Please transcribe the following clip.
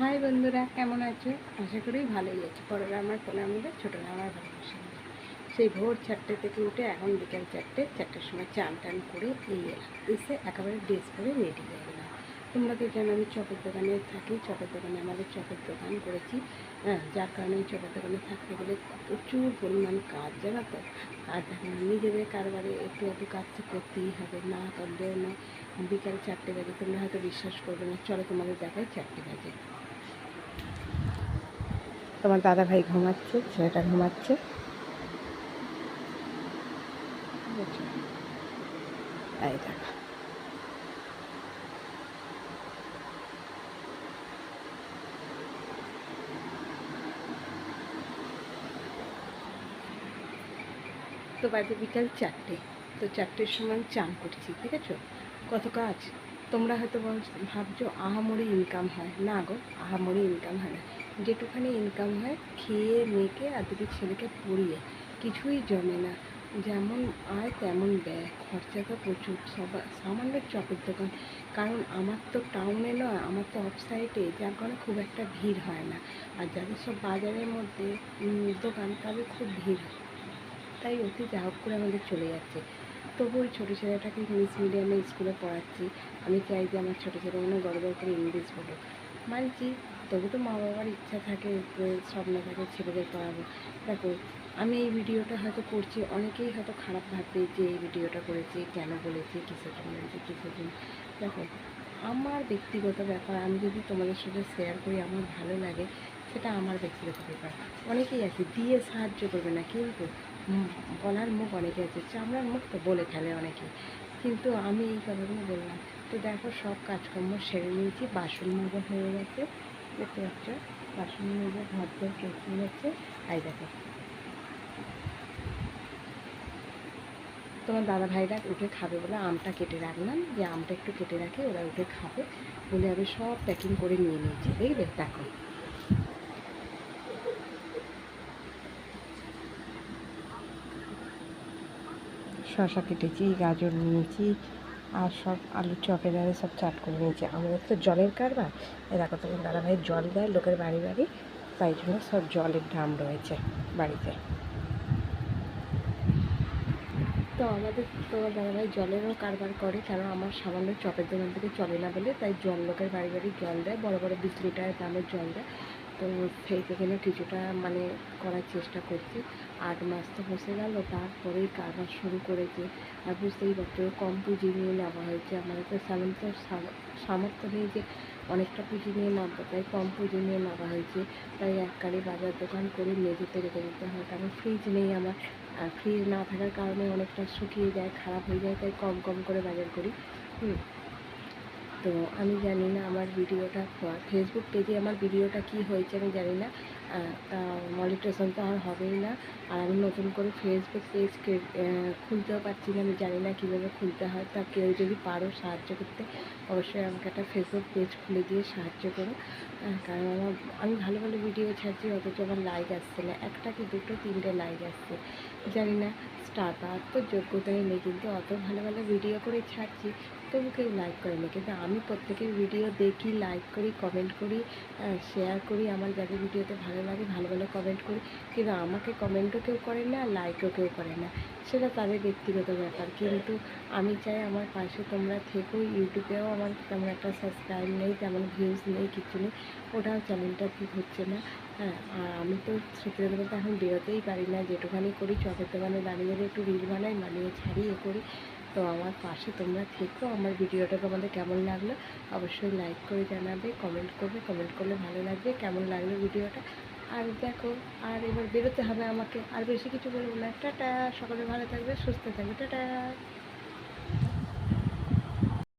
High বন্ধুরা, কেমন আছো? আশা করি ভালোই আছে। বড়রা আমার ফোনে আমাদের ছোটরা আমার ভালোবাসা। সেই ভোর চারটে থেকে উঠে এখন বিকেল চারটে, চারটের সময় চান টান করে এই এলাম। এসে একেবারে ড্রেস পরে রেডি হয়ে গেলাম। তোমরা তো জানো আমি চপের দোকানে থাকি। চপের দোকানে আমাদের চপের দোকান করেছি। হ্যাঁ যার কারণে চপের দোকানে থাকতে গেলে প্রচুর পরিমাণ কাজ, জানো তো? আর দেখো, নিজেদের কারবারে একটু একটু কাজ তো করতেই হবে। না করলেও না বিকাল চারটে বাজে তোমরা হয়তো বিশ্বাস করবে না। চলো তোমাদের দেখাই চারটে বাজে। তোমার দাদা ভাই ঘুমাচ্ছে, ছেলেটা ঘুমাচ্ছে। তো বাজে বিকাল চারটে, তো চারটের সময় চান করছি, ঠিক আছে? কত কাজ? তোমরা হয়তো ভাবছ আহামরি ইনকাম হয়। না গো, আহামরি ইনকাম হয় না। যেটুখানি ইনকাম হয় খেয়ে মেয়েকে আর দুটো ছেলেকে পড়িয়ে কিছুই জমে না। যেমন আয় তেমন ব্যয়। খরচা তো প্রচুর। সবা, সামান্য চপের দোকান। কারণ আমার তো টাউনে নয়, আমার তো অফ সাইডে যার কারণে খুব একটা ভিড় হয় না। আর যাদের সব বাজারের মধ্যে দোকান, তাদের খুব ভিড় হয়। তাই অতি যা হোক করে আমাদের চলে যাচ্ছে। তবু ওই ছোটো ছেলেটাকে ইংলিশ মিডিয়ামে স্কুলে পড়াচ্ছি। আমি চাই যে আমার ছোটো ছেলে গড় গড় করে ইংলিশ বলো মানছি তবু তো মা বাবার ইচ্ছা থাকে স্বপ্ন থাকে ছেলেদের পড়াবো। দেখো, আমি এই ভিডিওটা হয়তো করছি, অনেকেই হয়তো খারাপ ভাববে যে এই ভিডিওটা করেছি, কেন বলেছি, কিসের জন্য বলেছি, কিসের জন্য? দেখো, আমার ব্যক্তিগত ব্যাপার, আমি যদি তোমাদের সাথে শেয়ার করি, আমার ভালো লাগে, সেটা আমার ব্যক্তিগত ব্যাপার। অনেকেই আছে, দিয়ে সাহায্য করবে না, কিন্তু বলার মুখ অনেকে আছে, চামড়ার মুখ তো বলে ফেলে অনেকে। কিন্তু আমি এই কথাগুলো বললাম, তো দেখো, সব কাজকর্ম সেরে নিয়েছি, বাসন মাজা হয়ে গেছে। দেখতে পাচ্ছ, বাসন মাজা, ঘর ধর চলতে যাচ্ছে আই দেখো। তোমার দাদা ভাইরা উঠে খাবে বলে আমটা কেটে রাখলাম। যে আমটা একটু কেটে রাখি, ওরা উঠে খাবে। বলে আমি সব প্যাকিং করে নিয়ে নিয়েছি, দেখবে? দেখো। শশা কেটেছি, গাজর নিয়েছি আর সব আলু চপের আরে সব চাট করে নিয়েছি। আমাদের তো জলের কারবার। এ দেখো তোমার দাদা ভাই জল দেয়, লোকের বাড়ি বাড়ি। তাই জন্য সব জলের ড্রাম রয়েছে বাড়িতে। তো আমাদের, তোমার দাদাভাই জলেরও কারবার করে, কেন আমার সামান্য চপের দোকান থেকে চলে না বলে, তাই জল লোকের বাড়ি বাড়ি জল দেয়, বড় বড় বিশ লিটার দামের জল দেয়। তো সেই না কিছুটা মানে করার চেষ্টা করছি। আট মাস তো বসে গেল, তারপরেই কারবার শুরু করেছে। আর বুঝতেই পারছ কম পুঁজি নিয়ে নেওয়া হয়েছে আমাদের তো সেমন তো সামর্থ্য নেই যে অনেকটা পুঁজি নিয়ে নামবো, তাই কম পুঁজি নিয়ে নেওয়া হয়েছে, তাই এককালে বাজার দোকান করে মেঝেতে রেখে দিতে হয়। কারণ ফ্রিজ নেই আমার, আর ফ্রিজ না থাকার কারণে অনেকটা শুকিয়ে যায়, খারাপ হয়ে যায়, তাই কম কম করে বাজার করি। হুম। তো আমি জানি না আমার ভিডিওটা ফেসবুক পেজে আমার ভিডিওটা কি হয়েছে আমি জানি না। তা মনিটেশন তো আর হবেই না। আর আমি নতুন করে ফেসবুক পেজ খুলতেও পারছি না, আমি জানি না কীভাবে খুলতে হয়। তা কেউ যদি পারো সাহায্য করতে, অবশ্যই আমাকে একটা ফেসবুক পেজ খুলে দিয়ে সাহায্য করো। কারণ আমার, আমি ভালো ভালো ভিডিও ছাড়ছি, অথচ আমার লাইক আসছে না। একটা কি দুটো, তিনটে লাইক আসছে। জানি না স্টার তো যোগ্যতাই নেই, কিন্তু অত ভালো ভালো ভিডিও করে ছাড়ছি। তবু কেউ লাইক করে না কিন্তু আমি প্রত্যেকের ভিডিও দেখি লাইক করি কমেন্ট করি শেয়ার করি। আমার যাদের ভিডিওতে ভালো লাগে, ভালো ভালো কমেন্ট করি। কিন্তু আমাকে কমেন্টও কেউ করে না লাইকও কেউ করে না। সেটা তাদের ব্যক্তিগত ব্যাপার। কিন্তু আমি চাই আমার পাশে তোমরা থেকো। ইউটিউবেও আমার তেমন একটা সাবস্ক্রাইব নেই, তেমন ভিউজ নেই, কিছু নেই। ওটাও চ্যানেলটা ঠিক হচ্ছে না। হ্যাঁ আর আমি তো সত্যি কথা বলতে এখন বেরোতেই পারি না। যেটুখানি করি চপের দোকানে দাঁড়িয়ে একটু রিল বানাই, বানিয়ে ছাড়ি এ করি। তো আমার পাশে তোমরা থেকো। আমার ভিডিওটা তোমাদের কেমন লাগল অবশ্যই লাইক করে জানাবে কমেন্ট করবে কমেন্ট করলে ভালো লাগবে কেমন লাগল ভিডিওটা। আর দেখো, আর এবার বেরোতে হবে আমাকে। আর বেশি কিছু বলব না। টাটা, সকলে ভালো থাকবে, সুস্থ থাকবে। টাটা।